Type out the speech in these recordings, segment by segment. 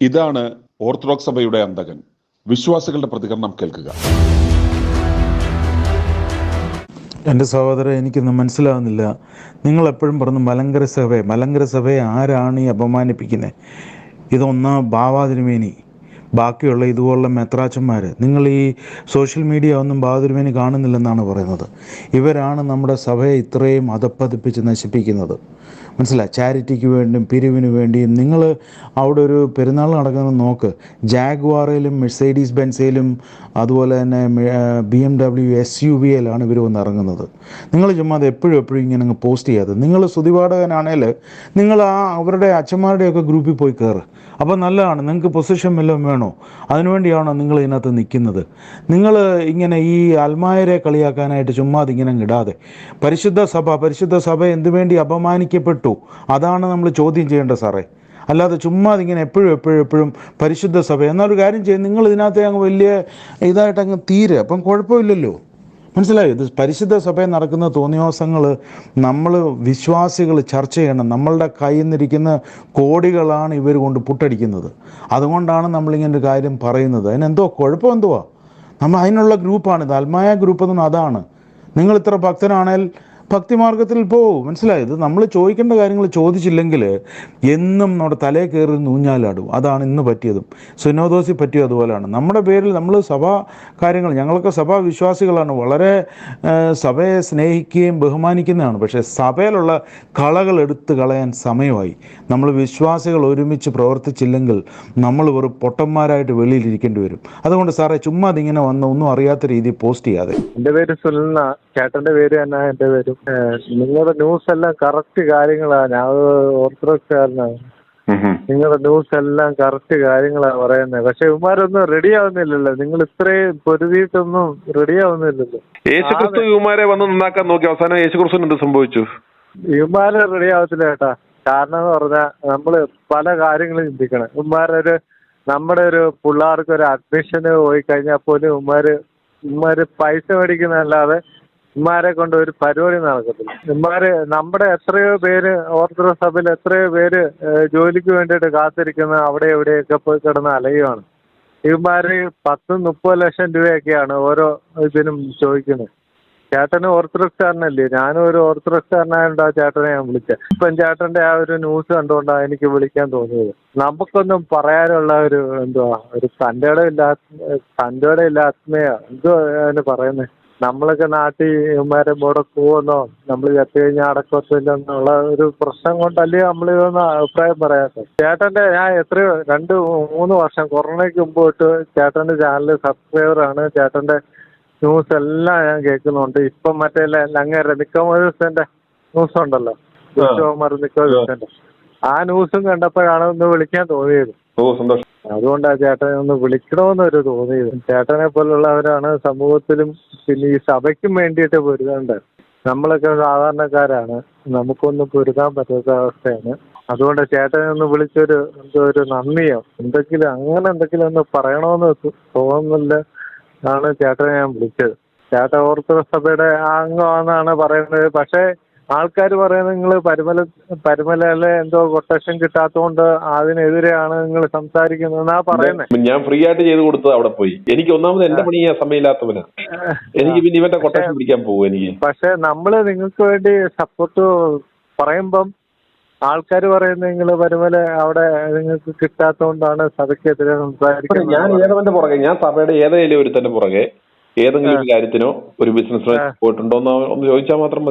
ഇതാണ് ഓർത്തഡോക്സ് സഭയുടെ അന്തകൻ. വിശ്വാസികളുടെ പ്രതികരണം കേൾക്കുക. എന്റെ സഹോദരൻ എനിക്കൊന്നും മനസ്സിലാവുന്നില്ല. നിങ്ങൾ എപ്പോഴും പറഞ്ഞു മലങ്കര സഭയെ മലങ്കര സഭയെ ആരാണ് ഈ അപമാനിപ്പിക്കുന്നത് ഇതൊന്ന് ബാവാതിരുമേനി ബാക്കിയുള്ള ഇതുപോലുള്ള മെത്രാച്ചന്മാർ നിങ്ങൾ ഈ സോഷ്യൽ മീഡിയ ഒന്നും ബാതിരുമേനി കാണുന്നില്ലെന്നാണ് പറയുന്നത്. ഇവരാണ് നമ്മുടെ സഭയെ ഇത്രയും അധപ്പതിപ്പിച്ച് നശിപ്പിക്കുന്നത്. മനസ്സിലായി? ചാരിറ്റിക്ക് വേണ്ടിയും പിരിവിന് വേണ്ടിയും നിങ്ങൾ അവിടെ ഒരു പെരുന്നാൾ നടക്കുന്നത് നോക്ക്. ജാഗ്വാറയിലും മെഴ്സൈഡീസ് ബെൻസയിലും അതുപോലെ തന്നെ B M W S U V വിയിലാണ് ഇവർ വന്ന് ഇറങ്ങുന്നത്. നിങ്ങൾ ചുമ്മാ അത് എപ്പോഴും എപ്പോഴും ഇങ്ങനെ പോസ്റ്റ് ചെയ്യാതെ. നിങ്ങൾ സ്തുതിപാഠകനാണേൽ നിങ്ങൾ ആ അവരുടെ അച്ഛന്മാരുടെയൊക്കെ ഗ്രൂപ്പിൽ പോയി കയറ്. അപ്പോൾ നല്ലതാണ്. നിങ്ങൾക്ക് പൊസിഷൻ വല്ലതും വേണോ? അതിനുവേണ്ടിയാണോ നിങ്ങൾ ഇതിനകത്ത് നിൽക്കുന്നത്? നിങ്ങൾ ഇങ്ങനെ ഈ അൽമായരെ കളിയാക്കാനായിട്ട് ചുമ്മാ അതിങ്ങനെ ഇടാതെ. പരിശുദ്ധ സഭ പരിശുദ്ധ സഭ എന്തു വേണ്ടി അപമാനിക്കപ്പെട്ടു അതാണ് നമ്മൾ ചോദ്യം ചെയ്യേണ്ടത് സാറേ. അല്ലാതെ ചുമ്മാ അതിങ്ങനെ എപ്പോഴും എപ്പോഴും എപ്പോഴും പരിശുദ്ധ സഭ. എന്നൊരു കാര്യം ചെയ്യും നിങ്ങൾ ഇതിനകത്ത് അങ്ങ് വലിയ ഇതായിട്ട് അങ്ങ് തീരെ. അപ്പം കുഴപ്പമില്ലല്ലോ. മനസ്സിലായോ? ഇത് പരിശുദ്ധ സഭയിൽ നടക്കുന്ന തോന്നിയോസങ്ങൾ നമ്മൾ വിശ്വാസികൾ ചർച്ച ചെയ്യണം. നമ്മളുടെ കയ്യിൽ നിന്നിരിക്കുന്ന കോടികളാണ് ഇവർ കൊണ്ട് പുട്ടടിക്കുന്നത്. അതുകൊണ്ടാണ് നമ്മളിങ്ങനെ ഒരു കാര്യം പറയുന്നത്. അതിനെന്തോ കുഴപ്പം എന്തുവാ? നമ്മൾ അതിനുള്ള ഗ്രൂപ്പാണ് ഇത്. അൽമായ ഗ്രൂപ്പ് എന്ന് അതാണ്. നിങ്ങൾ ഇത്ര ഭക്തനാണേൽ ഭക്തിമാർഗത്തിൽ പോവും. മനസ്സിലായത് നമ്മൾ ചോദിക്കേണ്ട കാര്യങ്ങൾ ചോദിച്ചില്ലെങ്കിൽ എന്നും നമ്മുടെ തലേ കയറി നൂഞ്ഞാലാടും. അതാണ് ഇന്ന് പറ്റിയതും. സുനോദോസി പറ്റിയത് അതുപോലെയാണ്. നമ്മുടെ പേരിൽ നമ്മൾ സഭാ കാര്യങ്ങൾ ഞങ്ങളൊക്കെ സഭാ വിശ്വാസികളാണ് വളരെ സഭയെ സ്നേഹിക്കുകയും ബഹുമാനിക്കുന്നതാണ്. പക്ഷേ സഭയിലുള്ള കളകൾ എടുത്തു കളയാൻ സമയമായി. നമ്മൾ വിശ്വാസികൾ ഒരുമിച്ച് പ്രവർത്തിച്ചില്ലെങ്കിൽ നമ്മൾ വെറും പൊട്ടന്മാരായിട്ട് വെളിയിലിരിക്കേണ്ടി വരും. അതുകൊണ്ട് സാറേ ചുമ്മാ അതിങ്ങനെ വന്ന് ഒന്നും അറിയാത്ത രീതിയിൽ പോസ്റ്റ് ചെയ്യാതെ. എന്റെ പേര് സുനിൽ ചേട്ടന്റെ പേര് തന്നെ എന്റെ പേരും. നിങ്ങളുടെ ന്യൂസ് എല്ലാം കറക്റ്റ് കാര്യങ്ങളാണ്. ഞാൻ ഓർത്തഡോക്സുകാരനാണ് നിങ്ങളുടെ ന്യൂസ് എല്ലാം കറക്റ്റ് കാര്യങ്ങളാണ് പറയുന്നത് പക്ഷെ ഇവന്മാരൊന്നും റെഡി ആവുന്നില്ലല്ലോ നിങ്ങൾ ഇത്രയും പൊരുതിയിട്ടൊന്നും റെഡി ആവുന്നില്ലല്ലോ യേശുക്രിസ്തു ഇവന്മാരെ വന്ന് നന്നാക്കാൻ നോക്കി. അവസാനം യേശുക്രിസ്തു എന്ത് സംഭവിച്ചു? ഇവന്മാര് റെഡി ആവത്തില്ല ചേട്ടാ കാരണം എന്ന് പറഞ്ഞാൽ നമ്മൾ പല കാര്യങ്ങളും ചിന്തിക്കണം. ഇവന്മാരൊരു നമ്മുടെ ഒരു പിള്ളേർക്ക് ഒരു അഡ്മിഷന് പോയി കഴിഞ്ഞാൽ പോലും ഇവന്മാര് ഇവന്മാര് പൈസ മേടിക്കുന്നതല്ലാതെ ഇവന്മാരെ കൊണ്ട് ഒരു പരിപാടി നടക്കത്തില്ല. ഇമ്മാര് നമ്മുടെ എത്രയോ പേര് ഓർത്തഡോക്സ് സഭയിൽ എത്രയോ പേര് ജോലിക്ക് വേണ്ടിയിട്ട് കാത്തിരിക്കുന്ന അവിടെ എവിടെയൊക്കെ പോയി കിടന്ന് അലയുവാണ്. ഇവന്മാര് പത്തും മുപ്പത് ലക്ഷം രൂപയൊക്കെയാണ് ഓരോ ഇതിനും ചോദിക്കുന്നത്. ചേട്ടന് ഓർത്തഡോക്സുകാരനല്ലേ ഞാനും ഒരു ഓർത്തഡോക്സുകാരനായോണ്ട് ആ ചേട്ടനെ ഞാൻ വിളിച്ചത് ഇപ്പം ചേട്ടന്റെ ആ ഒരു ന്യൂസ് കണ്ടുകൊണ്ടാണ് എനിക്ക് വിളിക്കാൻ തോന്നിയത്. നമുക്കൊന്നും പറയാനുള്ള ഒരു എന്തുവാ? ഒരു തന്റെ ഇല്ലാത്ത തന്റെ ഇല്ലാത്മയോ എന്തോ അതിന് പറയുന്നത് നമ്മളൊക്കെ നാട്ടിൽ ഇവന്മാരെ മുടക്കുമെന്നോ നമ്മൾ ചത്തു കഴിഞ്ഞാൽ അടക്കത്തില്ലെന്നുള്ള ഒരു പ്രശ്നം കൊണ്ടല്ലേ നമ്മൾ ഇതൊന്ന് അഭിപ്രായം പറയാത്തത്. ചേട്ടന്റെ ഞാൻ എത്രയോ രണ്ട് മൂന്ന് വർഷം കൊറോണയ്ക്ക് മുമ്പ് തൊട്ട് ചേട്ടന്റെ ചാനൽ സബ്സ്ക്രൈബറാണ് ചേട്ടന്റെ ന്യൂസ് എല്ലാം ഞാൻ കേൾക്കുന്നുണ്ട്. ഇപ്പം മറ്റേ അങ്ങേരെ നിക്കോമോദിന്റെ ന്യൂസ് ഉണ്ടല്ലോ? വിശ്വകുമാർ നിക്കോമോദിന്റെ ആ ന്യൂസും കണ്ടപ്പോഴാണ് ഒന്ന് വിളിക്കാൻ തോന്നിയത്. ഓ സന്തോഷം. അതുകൊണ്ടാ ചേട്ടനെ ഒന്ന് വിളിക്കണമെന്നൊരു തോന്നിയത്. ചേട്ടനെ പോലുള്ളവരാണ് സമൂഹത്തിലും പിന്നെ ഈ സഭയ്ക്കും വേണ്ടിയിട്ട് പൊരുതേണ്ടത് നമ്മളൊക്കെ സാധാരണക്കാരാണ്. നമുക്കൊന്നും പൊരുതാൻ പറ്റാത്ത അവസ്ഥയാണ്. അതുകൊണ്ട് ചേട്ടനെ ഒന്ന് വിളിച്ചൊരു എന്തോ ഒരു നന്ദിയോ? എന്തെങ്കിലും അങ്ങനെ എന്തെങ്കിലും ഒന്ന് പറയണമെന്ന് തോന്നുന്നില്ല ആണ് ചേട്ടനെ ഞാൻ വിളിച്ചത്. ചേട്ടൻ ഓർത്തഡോക്സ് സഭയുടെ അംഗമാണെന്നാണ് പറയുന്നത്. പക്ഷേ ആൾക്കാർ പറയുന്നത് നിങ്ങൾ പരുമല പരുമലയിലെ എന്തോ കൊട്ടേഷൻ കിട്ടാത്തതുകൊണ്ട് അതിനെതിരെയാണ് നിങ്ങൾ സംസാരിക്കുന്നതെന്നാ പറയുന്നത് ഞാൻ ഫ്രീ ആയിട്ട് ചെയ്ത് കൊടുത്തത് അവിടെ പോയി. എനിക്ക് ഒന്നാമത് എന്റെ പണി ഞാൻ സമയമില്ലാത്തവനാ. എനിക്ക് പിന്നെ ഇവന്റെ കൊട്ടേഷൻ പിടിക്കാൻ പോകും എനിക്ക്? പക്ഷെ നമ്മൾ നിങ്ങൾക്ക് വേണ്ടി സപ്പോർട്ട് പറയുമ്പം ആൾക്കാർ പറയുന്നത് നിങ്ങൾ പരുമല അവിടെ നിങ്ങൾക്ക് കിട്ടാത്തതുകൊണ്ടാണ് സഭയ്ക്കെതിരെ സംസാരിക്കുന്നത്. ഞാൻ ഏതവന്റെ പുറകെ ഞാൻ സഭയുടെ ഏതെങ്കിലും ഒരുത്തന്റെ പുറകെ ഏതെങ്കിലും ഒരു കാര്യത്തിനോ ഒരു ബിസിനസ്സിനോ പോയിട്ടുണ്ടോന്നോ ഒന്ന് ചോദിച്ചാൽ മാത്രം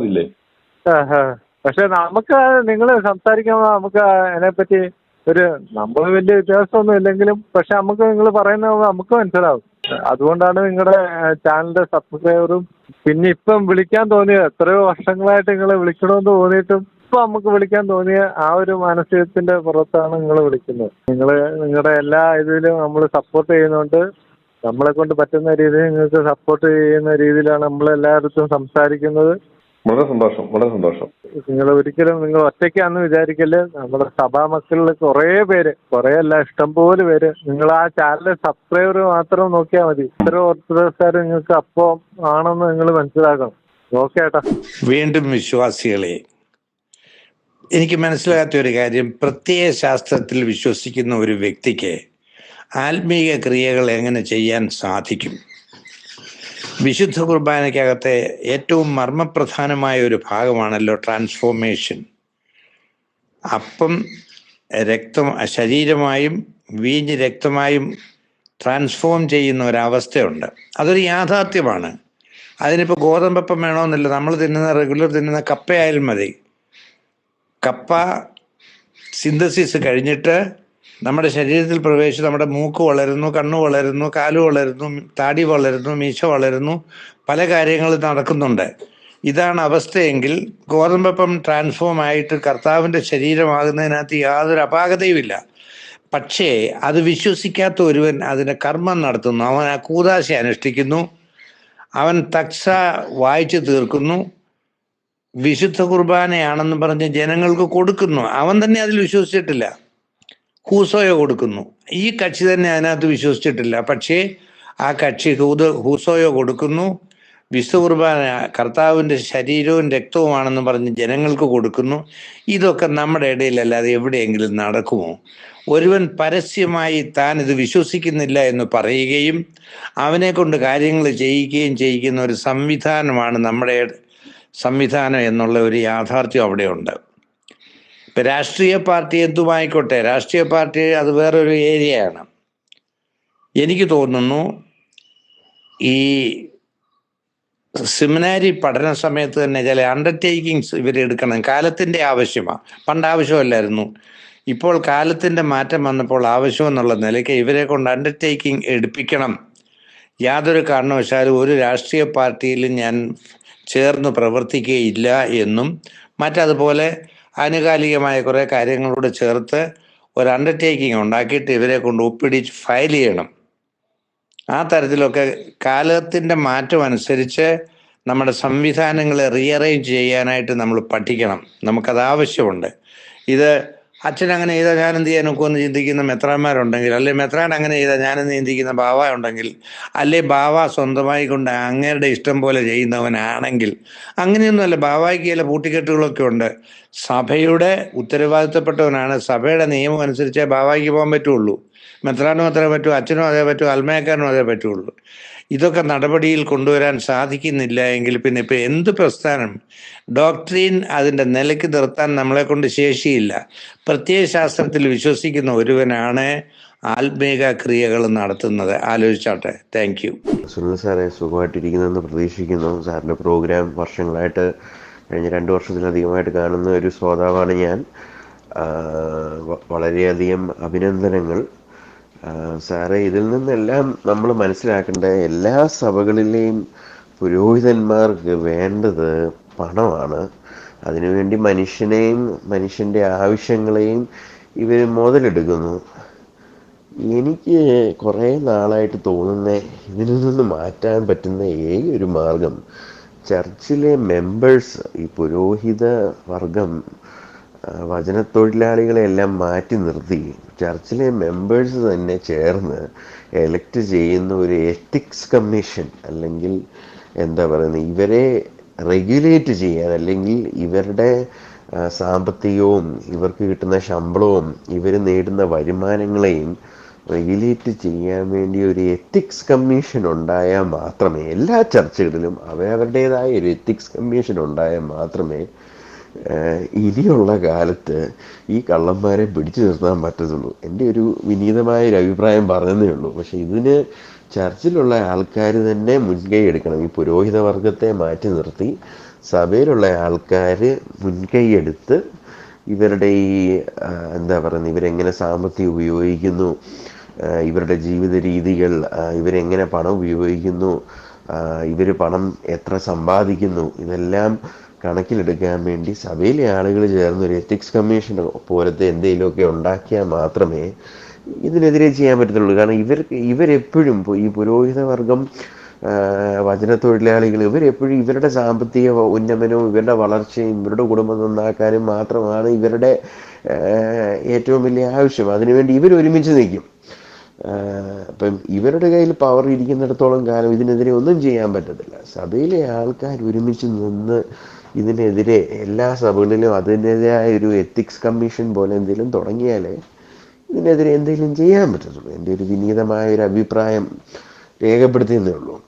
ആഹാ. പക്ഷെ നമുക്ക് നിങ്ങൾ സംസാരിക്കുമ്പോൾ നമുക്ക് അതിനെപ്പറ്റി ഒരു നമ്മൾ വലിയ വ്യത്യാസമൊന്നും ഇല്ലെങ്കിലും പക്ഷെ നമുക്ക് നിങ്ങൾ പറയുന്നത് നമുക്ക് മനസ്സിലാവും. അതുകൊണ്ടാണ് നിങ്ങളുടെ ചാനലിന്റെ സബ്സ്ക്രൈബറും പിന്നെ ഇപ്പം വിളിക്കാൻ തോന്നിയത് എത്രയോ വർഷങ്ങളായിട്ട് നിങ്ങളെ വിളിക്കണമെന്ന് തോന്നിയിട്ടും ഇപ്പൊ നമുക്ക് വിളിക്കാൻ തോന്നിയ ആ ഒരു മാനസികത്തിന്റെ പുറത്താണ് നിങ്ങൾ വിളിക്കുന്നത്. നിങ്ങൾ നിങ്ങളുടെ എല്ലാ ഇതിലും നമ്മൾ സപ്പോർട്ട് ചെയ്യുന്നുണ്ട് നമ്മളെ കൊണ്ട് പറ്റുന്ന രീതിയിൽ നിങ്ങൾക്ക് സപ്പോർട്ട് ചെയ്യുന്ന രീതിയിലാണ് നമ്മൾ എല്ലായിടത്തും സംസാരിക്കുന്നത്. വളരെ സന്തോഷം വളരെ സന്തോഷം. നിങ്ങൾ ഒരിക്കലും നിങ്ങൾ ഒറ്റയ്ക്കാന്ന് വിചാരിക്കൽ നമ്മുടെ സഭാ മക്കളിൽ കുറേ പേര് കുറെ അല്ല ഇഷ്ടംപോലെ പേര്. നിങ്ങൾ ആ ചാനൽ സബ്സ്ക്രൈബർ മാത്രം നോക്കിയാൽ മതി. ഇത്ര ഓർത്തഡോക്സുകാർ നിങ്ങൾക്ക് അപ്പോൾ ആണെന്ന് നിങ്ങൾ മനസ്സിലാക്കണം. ഓക്കെ ഏട്ടാ. വീണ്ടും വിശ്വാസികളെ എനിക്ക് മനസ്സിലാകാത്ത ഒരു കാര്യം പ്രത്യയ ശാസ്ത്രത്തിൽ വിശ്വസിക്കുന്ന ഒരു വ്യക്തിക്ക് ആത്മീയ ക്രിയകൾ എങ്ങനെ ചെയ്യാൻ സാധിക്കും? വിശുദ്ധ കുർബാനയ്ക്കകത്തെ ഏറ്റവും മർമ്മപ്രധാനമായ ഒരു ഭാഗമാണല്ലോ ട്രാൻസ്ഫോർമേഷൻ. അപ്പം രക്തം ശരീരമായും വീഞ്ഞ് രക്തമായും ട്രാൻസ്ഫോം ചെയ്യുന്ന ഒരവസ്ഥയുണ്ട്. അതൊരു യാഥാർത്ഥ്യമാണ്. അതിനിപ്പോൾ ഗോതമ്പപ്പം വേണമെന്നില്ല നമ്മൾ തിന്നുന്ന റെഗുലർ തിന്നുന്ന കപ്പയായാലും മതി. കപ്പ സിന്തസിസ് കഴിഞ്ഞിട്ട് നമ്മുടെ ശരീരത്തിൽ പ്രവേശിച്ച് നമ്മുടെ മൂക്ക് വളരുന്നു കണ്ണു വളരുന്നു കാൽ വളരുന്നു താടി വളരുന്നു മീശ വളരുന്നു പല കാര്യങ്ങളും നടക്കുന്നുണ്ട്. ഇതാണ് അവസ്ഥയെങ്കിൽ ഗോതമ്പപ്പം ട്രാൻസ്ഫോം ആയിട്ട് കർത്താവിന്റെ ശരീരമാകുന്നതിനകത്ത് യാതൊരു അപാകതയുമില്ല. പക്ഷേ അത് വിശ്വസിക്കാത്ത ഒരുവൻ അതിന് കർമ്മം നടത്തുന്നു. അവൻ ആ കൂതാശ അനുഷ്ഠിക്കുന്നു. അവൻ തക്സ വായിച്ചു തീർക്കുന്നു. വിശുദ്ധ കുർബാനയാണെന്ന് പറഞ്ഞ് ജനങ്ങൾക്ക് കൊടുക്കുന്നു. അവൻ തന്നെ അതിൽ വിശ്വസിച്ചിട്ടില്ല. ഹൂസോയോ കൊടുക്കുന്നു. ഈ കക്ഷി തന്നെ അതിനകത്ത് വിശ്വസിച്ചിട്ടില്ല. പക്ഷേ ആ കക്ഷി ഹൂത ഹൂസോയോ കൊടുക്കുന്നു. വിശുദ്ധ കുർബാന കർത്താവിന്റെ ശരീരവും രക്തവുമാണെന്ന് പറഞ്ഞ് ജനങ്ങൾക്ക് കൊടുക്കുന്നു. ഇതൊക്കെ നമ്മുടെ ഇടയിലല്ലാതെ എവിടെയെങ്കിലും നടക്കുമോ? ഒരുവൻ പരസ്യമായി താൻ ഇത് വിശ്വസിക്കുന്നില്ല എന്ന് പറയുകയും അവനെ കൊണ്ട് കാര്യങ്ങൾ ചെയ്യിക്കുകയും ചെയ്യിക്കുന്ന ഒരു സംവിധാനമാണ് നമ്മുടെ സംവിധാനം എന്നുള്ള ഒരു യാഥാർത്ഥ്യം അവിടെ അവിടെയുണ്ട്. ഇപ്പം രാഷ്ട്രീയ പാർട്ടി എന്തുമായിക്കോട്ടെ രാഷ്ട്രീയ പാർട്ടി അത് വേറൊരു ഏരിയയാണ്. എനിക്ക് തോന്നുന്നു ഈ സെമിനാരി പഠന സമയത്ത് തന്നെ ചില അണ്ടർടേക്കിങ്സ് ഇവരെടുക്കണം കാലത്തിന്റെ ആവശ്യമാണ് പണ്ട് ആവശ്യമല്ലായിരുന്നു. ഇപ്പോൾ കാലത്തിന്റെ മാറ്റം വന്നപ്പോൾ ആവശ്യം എന്നുള്ള നിലയ്ക്ക് ഇവരെ കൊണ്ട് അണ്ടർടേക്കിംഗ് എടുപ്പിക്കണം. യാതൊരു കാരണവശാലും ഒരു രാഷ്ട്രീയ പാർട്ടിയിലും ഞാൻ ചേർന്ന് പ്രവർത്തിക്കുകയില്ല എന്നും മറ്റതുപോലെ ആനുകാലികമായ കുറേ കാര്യങ്ങളോട് ചേർത്ത് ഒരു അണ്ടർടേക്കിംഗ് ഉണ്ടാക്കിയിട്ട് ഇവരെ കൊണ്ട് ഒപ്പിടിച്ച് ഫയൽ ചെയ്യണം. ആ തരത്തിലൊക്കെ കാലത്തിന്റെ മാറ്റം അനുസരിച്ച് നമ്മുടെ സംവിധാനങ്ങളെ റീഅറേഞ്ച് ചെയ്യാനായിട്ട് നമ്മൾ പഠിക്കണം. നമുക്കത് ആവശ്യമുണ്ട്. ഇത് അച്ഛൻ അങ്ങനെ ചെയ്താൽ ഞാൻ എന്ത് ചെയ്യാൻ ഒക്കുമെന്ന് ചിന്തിക്കുന്ന മെത്രാന്മാരുണ്ടെങ്കിൽ അല്ലെ മെത്രാൻ അങ്ങനെ ചെയ്താൽ ഞാനെന്ന് ചിന്തിക്കുന്ന ബാവ ഉണ്ടെങ്കിൽ അല്ലെ ബാവ സ്വന്തമായി കൊണ്ട് അങ്ങേരുടെ ഇഷ്ടം പോലെ ചെയ്യുന്നവനാണെങ്കിൽ അങ്ങനെയൊന്നുമല്ല ബാവായ്ക്ക് ചില പൂട്ടിക്കെട്ടുകളൊക്കെ ഉണ്ട്. സഭയുടെ ഉത്തരവാദിത്തപ്പെട്ടവനാണ്. സഭയുടെ നിയമം അനുസരിച്ചേ ബാവായ്ക്ക് പോകാൻ പറ്റുള്ളൂ. മെത്രാനും അത്രേ പറ്റൂ അച്ഛനും അതേ പറ്റൂ അൽമയക്കാരനും അതേ പറ്റുള്ളൂ. ഇതൊക്കെ നടപടിയിൽ കൊണ്ടുവരാൻ സാധിക്കുന്നില്ല എങ്കിൽ പിന്നെ ഇപ്പം എന്ത് പ്രസ്ഥാനം? ഡോക്ടറിൻ അതിന്റെ നിലയ്ക്ക് നിർത്താൻ നമ്മളെ കൊണ്ട് ശേഷിയില്ല. പ്രത്യയശാസ്ത്രത്തിൽ വിശ്വസിക്കുന്ന ഒരുവനാണ് ആത്മീക ക്രിയകൾ നടത്തുന്നത്. ആലോചിച്ചോട്ടെ. താങ്ക് യു സുനിൽ സാറെ സുഖമായിട്ടിരിക്കുന്നെന്ന് പ്രതീക്ഷിക്കുന്നു. സാറിന്റെ പ്രോഗ്രാം വർഷങ്ങളായിട്ട് കഴിഞ്ഞ രണ്ട് വർഷത്തിലധികമായിട്ട് കാണുന്ന ഒരു ശ്രോതാവാണ് ഞാൻ. വളരെയധികം അഭിനന്ദനങ്ങൾ. സാറേ ഇതിൽ നിന്നെല്ലാം നമ്മൾ മനസ്സിലാക്കേണ്ട എല്ലാ സഭകളിലെയും പുരോഹിതന്മാർക്ക് വേണ്ടത് പണമാണ്. അതിനുവേണ്ടി മനുഷ്യനെയും മനുഷ്യന്റെ ആവശ്യങ്ങളെയും ഇവർ മുതലെടുക്കുന്നു. എനിക്ക് കുറേ നാളായിട്ട് തോന്നുന്ന ഇതിൽ നിന്ന് മാറ്റാൻ പറ്റുന്ന ഏക ഒരു മാർഗം? ചർച്ചിലെ മെമ്പേഴ്സ് ഈ പുരോഹിത വർഗം ആ, വചനത്തൊഴിലാളികളെ എല്ലാം മാറ്റി നിർത്തി. ചർച്ചിലെ മെമ്പേഴ്സ് തന്നെ ചേർന്ന് എലക്ട് ചെയ്യുന്ന ഒരു എത്തിക്സ് കമ്മീഷൻ അല്ലെങ്കിൽ എന്താ പറയുന്നത് ഇവരെ റെഗുലേറ്റ് ചെയ്യാൻ അല്ലെങ്കിൽ ഇവരുടെ സാമ്പത്തികവും ഇവർക്ക് കിട്ടുന്ന ശമ്പളവും ഇവർ നേടുന്ന വരുമാനങ്ങളെയും റെഗുലേറ്റ് ചെയ്യാൻ വേണ്ടി ഒരു എത്തിക്സ് കമ്മീഷൻ ഉണ്ടായാൽ മാത്രമേ എല്ലാ ചർച്ചകളിലും അവരവരുടേതായ ഒരു എത്തിക്സ് കമ്മീഷൻ ഉണ്ടായാൽ മാത്രമേ ഇനിയുള്ള കാലത്ത് ഈ കള്ളന്മാരെ പിടിച്ചു നിർത്താൻ പറ്റത്തുള്ളൂ. എന്റെ ഒരു വിനീതമായ ഒരു അഭിപ്രായം പറഞ്ഞതേ ഉള്ളൂ. പക്ഷേ ഇതിന് ചർച്ചിലുള്ള ആൾക്കാർ തന്നെ മുൻകൈ എടുക്കണം. ഈ പുരോഹിത വർഗത്തെ മാറ്റി നിർത്തി സഭയിലുള്ള ആൾക്കാർ മുൻകൈ എടുത്ത് ഇവരുടെ ഈ എന്താ പറയുന്നത് ഇവരെങ്ങനെ സാമ്പത്തികം ഉപയോഗിക്കുന്നു ഇവരുടെ ജീവിത രീതികൾ ഇവരെങ്ങനെ പണം ഉപയോഗിക്കുന്നു ഇവർ പണം എത്ര സമ്പാദിക്കുന്നു ഇതെല്ലാം കണക്കിലെടുക്കാൻ വേണ്ടി സഭയിലെ ആളുകൾ ചേർന്ന് ഒരു എത്തിക്സ് കമ്മീഷൻ പോലത്തെ എന്തെങ്കിലുമൊക്കെ ഉണ്ടാക്കിയാൽ മാത്രമേ ഇതിനെതിരെ ചെയ്യാൻ പറ്റത്തുള്ളൂ. കാരണം ഇവർക്ക് ഇവരെപ്പോഴും ഈ പുരോഹിത വർഗം ആ, വചനത്തൊഴിലാളികൾ ഇവരെപ്പോഴും ഇവരുടെ സാമ്പത്തിക ഉന്നമനവും ഇവരുടെ വളർച്ചയും ഇവരുടെ കുടുംബം നന്നാക്കാനും മാത്രമാണ് ഇവരുടെ ഏറ്റവും വലിയ ആവശ്യം. അതിനുവേണ്ടി ഇവർ ഒരുമിച്ച് നിൽക്കും. അപ്പം ഇവരുടെ കയ്യിൽ പവർ ഇരിക്കുന്നിടത്തോളം കാലം ഇതിനെതിരെ ഒന്നും ചെയ്യാൻ പറ്റത്തില്ല. സഭയിലെ ആൾക്കാർ ഒരുമിച്ച് നിന്ന് ഇതിനെതിരെ എല്ലാ സഭകളിലും അതിന്റെതായ ഒരു എത്തിക്സ് കമ്മീഷൻ പോലെ എന്തെങ്കിലും തുടങ്ങിയാലേ ഇതിനെതിരെ എന്തെങ്കിലും ചെയ്യാൻ പറ്റത്തുള്ളൂ. എന്റെ ഒരു വിനീതമായ ഒരു അഭിപ്രായം രേഖപ്പെടുത്തിയെന്നേ ഉള്ളൂ.